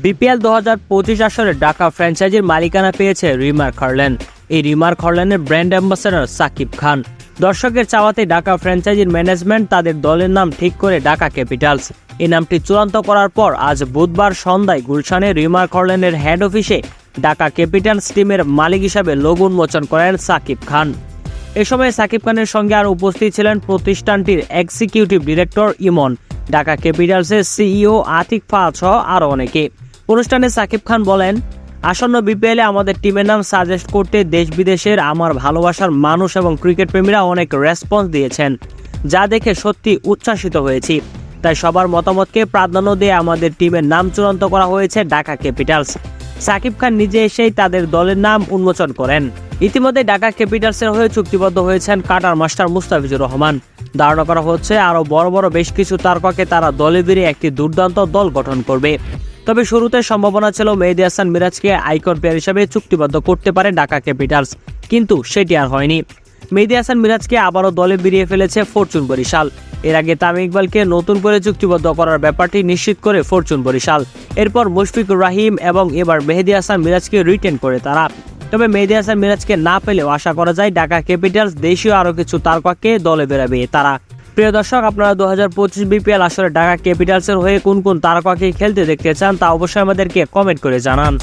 BPL দু হাজার পঁচিশ আসরে ঢাকা ফ্র্যাঞ্চাইজির মালিকানা পেয়েছে রিমার খার্লেন। এই রিমার খার্লেনের ব্র্যান্ড অ্যাম্বাসেডর সাকিব খান। দর্শকের চাওয়াতে ঢাকা ফ্র্যাঞ্চাইজির ম্যানেজমেন্ট তাদের দলের নাম ঠিক করে ঢাকা ক্যাপিটালস এই নামটি চূড়ান্ত করার পর আজ বুধবার সন্ধ্যায় গুলশানে রিমার খার্লেনের হেড অফিসে ঢাকা ক্যাপিটালস টিমের মালিক হিসাবে লোগো উন্মোচন করেন সাকিব খান। এ সময় সাকিব খানের সঙ্গে আরও উপস্থিত ছিলেন প্রতিষ্ঠানটির এক্সিকিউটিভ ডিরেক্টর ইমন। ঢাকা ক্যাপিটালসের সিইও আতিক ফাহাদ সহ আরও অনেকে। অনুষ্ঠানে সাকিব খান বলেন, আসন্ন বিপিএলে আমাদের টিমের নাম সাজেস্ট করতে দেশ বিদেশের আমার ভালোবাসার মানুষ এবং ক্রিকেট প্রেমীরা অনেক রেসপন্স দিয়েছেন, যা দেখে সত্যি উচ্ছ্বাসিত হয়েছি। তাই সবার মতামতকে প্রাধান্য দিয়ে আমাদের টিমের নাম চূড়ান্ত করা হয়েছে ঢাকা ক্যাপিটালস। সাকিব খান নিজে এসেই তাদের দলের নাম উন্মোচন করেন। ইতিমধ্যে ঢাকা ক্যাপিটালসের হয়ে চুক্তিবদ্ধ হয়েছেন কাটার মাস্টার মুস্তাফিজুর রহমান। ধারণা করা হচ্ছে, আরও বড় বড় বেশ কিছু তারকাকে তারা দলে বেরিয়ে একটি দুর্দান্ত দল গঠন করবে। তবে শুরুতে সম্ভাবনা ছিল মেহেদি হাসান মিরাজকে আইকন প্লেয়ার হিসেবে চুক্তিবদ্ধ করতে পারে ঢাকা ক্যাপিটালস, কিন্তু সেটি আর হয়নি। মেহেদি হাসান মিরাজকে আবারও দলে বেরিয়ে ফেলেছে ফরচুন বরিশাল। এর আগে তামিম ইকবালকে নতুন করে চুক্তিবদ্ধ করার ব্যাপারটি নিশ্চিত করে ফরচুন বরিশাল। এরপর মুশফিকুর রাহিম এবং এবার মেহেদি হাসান মিরাজকে রিটেন করে তারা। তবে মেহেদি হাসান মিরাজকে না পেলেও আশা করা যায় ঢাকা ক্যাপিটালস দেশীয় আরও কিছু তারকাকে দলে বেরাবে তারা। প্রিয় দর্শক, আপনারা দু হাজার পঁচিশ বিপিএল আসলে ঢাকা ক্যাপিটালসের হয়ে কোন কোন তারকাকে খেলতে দেখতে চান তা অবশ্যই আমাদেরকে কমেন্ট করে জানান।